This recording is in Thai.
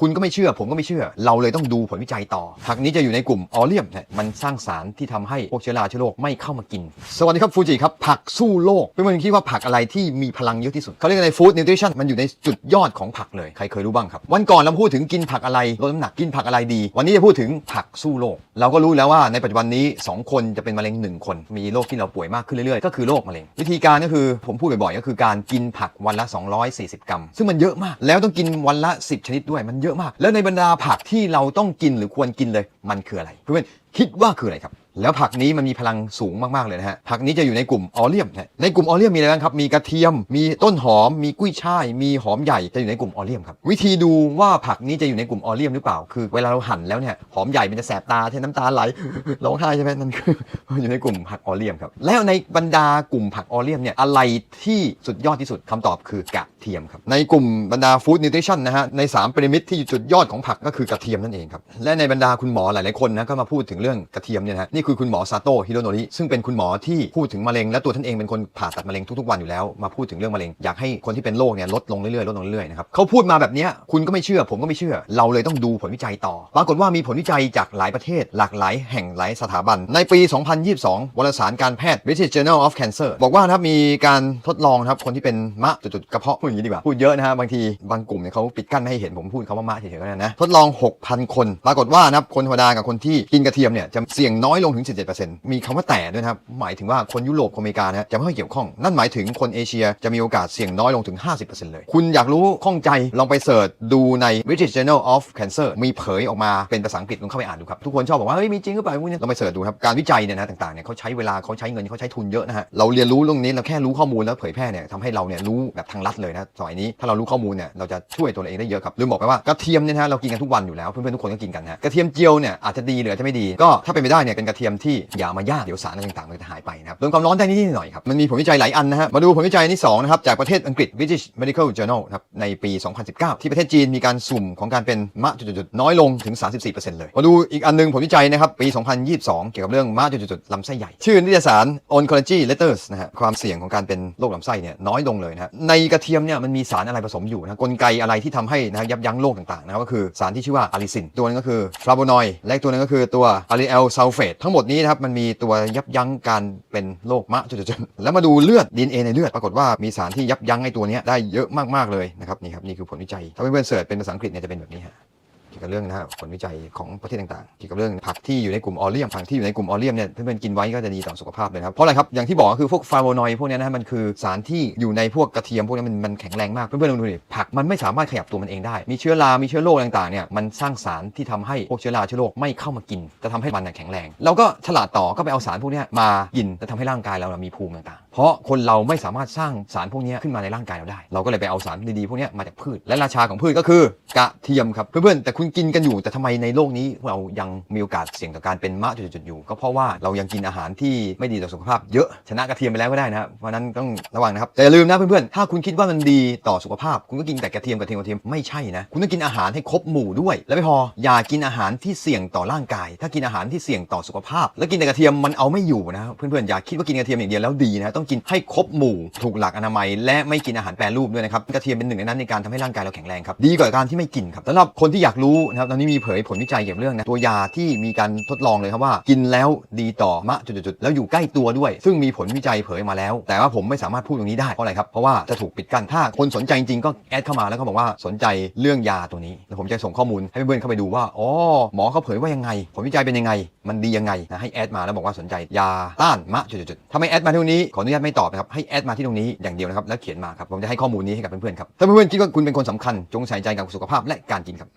คุณก็ไม่เชื่อ ผมก็ไม่เชื่อ เราเลยต้องดูผลวิจัยต่อผักนี้จะอยู่ในกลุ่มออเลียมเนี่ยมันสร้างสารที่ทำให้พวกเชื้อราเชื้อโรคไม่เข้ามากิน สวัสดีครับฟูจิครับ ผักสู้โลกเป็นคนคิดว่าผักอะไรที่มีพลังเยอะที่สุดเขาเรียกในฟู้ดนิวทริชั่นมันอยู่ในจุดยอดของผักเลย ใครเคยรู้บ้างครับ วันก่อนเราพูดถึงกินผักอะไรลดน้ำหนักกินผักอะไรดี วันนี้จะพูดถึงผักสู้โลกเราก็รู้แล้วว่าในปัจจุบันนี้ 2 คนจะเป็นมะเร็ง 1 คน มีโรคที่เราป่วยมากขึ้นเรื่อยๆ ก็คือโรคมะเร็ง วิธีการก็คือผมพูดบ่อยๆก็คือการกินผักวันละ 240 กรัม ซึ่งมันเยอะมากแล้วต้องกินวันละ 10 ชนิดด้วยมันเยอะมาก แล้วในบรรดาผักที่เราต้องกินหรือควรกินเลย มันคืออะไรเพื่อนๆคิดว่าคืออะไรครับ แล้วผักนี้มันมีพลังสูงมากๆเลยนะฮะผักนี้จะอยู่ในกลุ่มออเลียมนะในกลุ่มออเลียมมีอะไรบ้างครับ มีกระเทียม มีต้นหอม มีกุ้ยช่าย มีหอมใหญ่จะอยู่ในกลุ่มออเลียมครับวิธีดูว่าผักนี้จะอยู่ในกลุ่มออเลียมหรือเปล่า คือเวลาเราหั่นแล้วเนี่ยหอมใหญ่มันจะแสบตาใช่น้ำตาไหลร้องไห้ใช่ไหมนั่นคืออยู่ในกลุ่มผักออเลียมครับแล้วในบรรดากลุ่มผักออเลียมเนี่ยอะไรที่สุดยอดที่สุดคำตอบคือกระ เทียมครับในกลุ่มบรรดาฟู้ดนิวทริชั่นนะฮะใน3พีระมิดที่อยู่จุดยอดของผักก็คือกระเทียมนั่นเองครับและในบรรดาคุณหมอหลายๆคนนะก็มาพูดถึงเรื่องกระเทียมเนี่ยนะนี่คือคุณหมอซาโตะฮิโรโนริซึ่งเป็นคุณหมอที่พูดถึงมะเร็งและตัวท่านเองเป็นคนผ่าตัดมะเร็งทุกๆวันอยู่แล้วมาพูดถึงเรื่องมะเร็งอยากให้คนที่เป็นโรคเนี่ยลดลงเรื่อยๆลดลงเรื่อยๆนะครับเขาพูดมาแบบนี้คุณก็ไม่เชื่อ ผมก็ไม่เชื่อ เราเลยต้องดูผลวิจัยต่อ ปรากฏว่ามีผลวิจัยจากหลายประเทศ หลากหลายแห่งหลายสถาบัน ในปี 2022 วารสารการแพทย์ British Journal of Cancer บอกว่านะครับมีการทดลองครับคนที่เป็นมะจุดๆกระเพาะอย่างนี้ดีกว่า พูดเยอะนะฮะบางทีบางกลุ่มเนี่ยเขาปิดกั้นไม่ให้เห็นผมพูดคำว่ามะเฉยๆก็ได้นะ ทดลอง 6,000 คน ปรากฏว่านะครับคนธรรมดากับคนที่กินกระเทียมเนี่ยจะเสี่ยงน้อยลงถึง 17%มีคำว่าแต่ด้วยนะครับหมายถึงว่าคนยุโรปคนอเมริกานะจะไม่ค่อยเกี่ยวข้องนั่นหมายถึงคนเอเชียจะมีโอกาสเสี่ยงน้อยลงถึง 50%เลย คุณอยากรู้ข้องใจลองไปเสิร์ชดูใน British Journal of Cancer มีเผยออกมาเป็นภาษาอังกฤษลองเข้าไปอ่านดูครับทุกคนชอบบอกว่าเฮ้ยมีจริงหรือเปล่าพวกนี้ลองไปเสิร์ชดูครับการวิจัยเนี่ยนะต่างๆเนี่ยเขาใช้เวลาเขาใช้เงินเขาใช้ทุนเยอะนะฮะเราเรียนรู้เรื่องนี้เราแค่รู้ข้อมูลแล้วเผยแพร่เนี่ยทำให้เราเนี่ยรู้แบบทางลัดเลยนะสมัยนี้ถ้าเรารู้ข้อมูลเนี่ยเราจะช่วยตัวเองได้เยอะครับลืมบอกไปว่ากระเทียมเนี่ยนะเรากินกันทุกวันอยู่แล้วเพื่อนๆทุกคนก็กินกันนะฮะกระเทียมเจียวเนี่ยอาจจะดีหรืออาจจะไม่ดีก็ถ้าเป็นไปได้เนี่ยเป็นกระเทียมที่อย่ามาย่างเดี๋ยวสารอะไรต่างๆมันจะหายไปนะครับโดนความร้อนได้นิดๆหน่อยครับมันมีผลวิจัยหลายอันนะฮะมาดูผลวิจัยนที่สองนะครับจากประเทศอังกฤษ British Medical Journal ครับในปี 2019 ที่ประเทศจีนมีการสุ่มของการเป็นมะจุดๆน้อยลงถึง 34%เลยมาดูอีกอันหนึงผลวิจัยนะครับปี 2022 เกี่ยวกับเรื่องมะจุดๆลำไส้ใหญ่ ชื่อนิตยสาร Oncology Letters นะฮะความเสี่ยงของการเป็นโรคลำไส้เนี่ยน้อยลงเลยนะฮะในกระเทียมเนี่ยมันมีสารอะไรผสมอยู่นะกลไกอะไรที่ทำให้นะยับยั้งโรคต่างๆนะครับก็คือสารที่ชื่อว่าอะลิซิน ตัวนึงก็คือฟลาโวนอยด์และตัวนึงก็คือตัวอะลิเอลซัลเฟตทั้งหมดนี้นะครับมันมีตัวยับยั้งการเป็นโรคมะจุดๆแล้วมาดูเลือด DNA ในเลือดปรากฏว่ามีสารที่ยับยั้งไอ้ตัวนี้ได้เยอะมากๆเลยนะครับนี่ครับนี่คือผลวิจัยถ้าเพื่อนๆเสิร์ชเป็นภาษาอังกฤษเนี่ยจะเป็นแบบนี้ฮะ กับเรื่องนะฮะผลวิจัยของประเทศต่างๆเกี่ยวกับเรื่องผักที่อยู่ในกลุ่มออเลียมผักที่อยู่ในกลุ่มออเลียมเนี่ยเพื่อนๆกินไว้ก็จะดีต่อสุขภาพเลยครับเพราะอะไรครับอย่างที่บอกก็คือพวกฟลาโวนอยด์พวกนี้นะฮะมันคือสารที่อยู่ในพวกกระเทียมพวกนี้มันมันแข็งแรงมากเพื่อนๆลองดูดิผักมันไม่สามารถขยับตัวมันเองได้มีเชื้อรา มีเชื้อโรคต่างๆเนี่ยมันสร้างสารที่ทำให้พวกเชื้อราเชื้อโรคไม่เข้ามากินจะทำให้มันแข็งแรงเราก็ฉลาดต่อก็ไปเอาสารพวกนี้มากินจะทำให้ร่างกายเรามีภูมิต่างๆ เพราะคนเราไม่สามารถสร้างสารพวกนี้ขึ้นมาในร่างกายเราได้ เราก็เลยไปเอาสารดีๆพวกนี้มาจากพืช และราชาของพืชก็คือกระเทียมครับ เพื่อนๆ แต่คุณกินกันอยู่ แต่ทำไมในโลกนี้เรายังมีโอกาสเสี่ยงต่อการเป็นมะจุดๆอยู่ ก็เพราะว่าเรายังกินอาหารที่ไม่ดีต่อสุขภาพเยอะ ชนะกระเทียมไปแล้วก็ได้นะครับ เพราะฉะนั้นต้องระวังนะครับ แต่อย่าลืมนะเพื่อนๆ ถ้าคุณคิดว่ามันดีต่อสุขภาพ คุณก็กินแต่กระเทียมกระเทียมกระเทียมไม่ใช่นะ คุณต้องกินอาหารให้ครบหมู่ด้วย และไม่พอ อย่ากินอาหารที่เสี่ยงต่อร่างกาย ถ้ากินอาหารที่เสี่ยงต่อสุขภาพ แล้วกินแต่กระเทียมมันเอาไม่อยู่นะ เพื่อนๆ อย่าคิดว่ากินกระเทียมอย่างเดียวแล้วดีนะต้องกินให้ครบหมู่ถูกหลักอนามัย และไม่กินอาหารแปรรูปด้วยนะครับกระเทียมเป็นหนึ่งในนั้นในการทำให้ร่างกายเราแข็งแรงครับดีกว่าการที่ไม่กินครับสำหรับคนที่อยากรู้นะครับตอนนี้มีเผยผลวิจัยเกี่ยวกับเรื่องนะตัวยาที่มีการทดลองเลยครับว่า กินแล้วดีต่อมะจุดๆแล้วอยู่ใกล้ตัวด้วย ซึ่งมีผลวิจัยเผยมาแล้ว แต่ว่าผมไม่สามารถพูดตรงนี้ได้เพราะอะไรครับเพราะว่าจะถูกปิดกั้นถ้าคนสนใจจริงๆก็แอดเข้ามาแล้วก็บอกว่าสนใจเรื่องยาตัวนี้แล้วผมจะส่งข้อมูลให้เพื่อนๆเข้าไปดูว่าอ๋อหมอเขาเผยว่ายังไง ผลวิจัยเป็นยังไง มันดียังไงนะให้แอดมาแล้วบอกว่าสนใจยาต้านมะจุดๆถ้าไม่แอดมาที่ตรงนี้ขออนุญาตไม่ตอบนะครับให้แอดมาที่ตรงนี้อย่างเดียวนะครับแล้วเขียนมาครับผมจะให้ข้อมูลนี้ให้กับเพื่อนๆครับถ้าเพื่อนๆคิดว่าคุณเป็นคนสำคัญจงใส่ใจกับสุขภาพและการกินครับ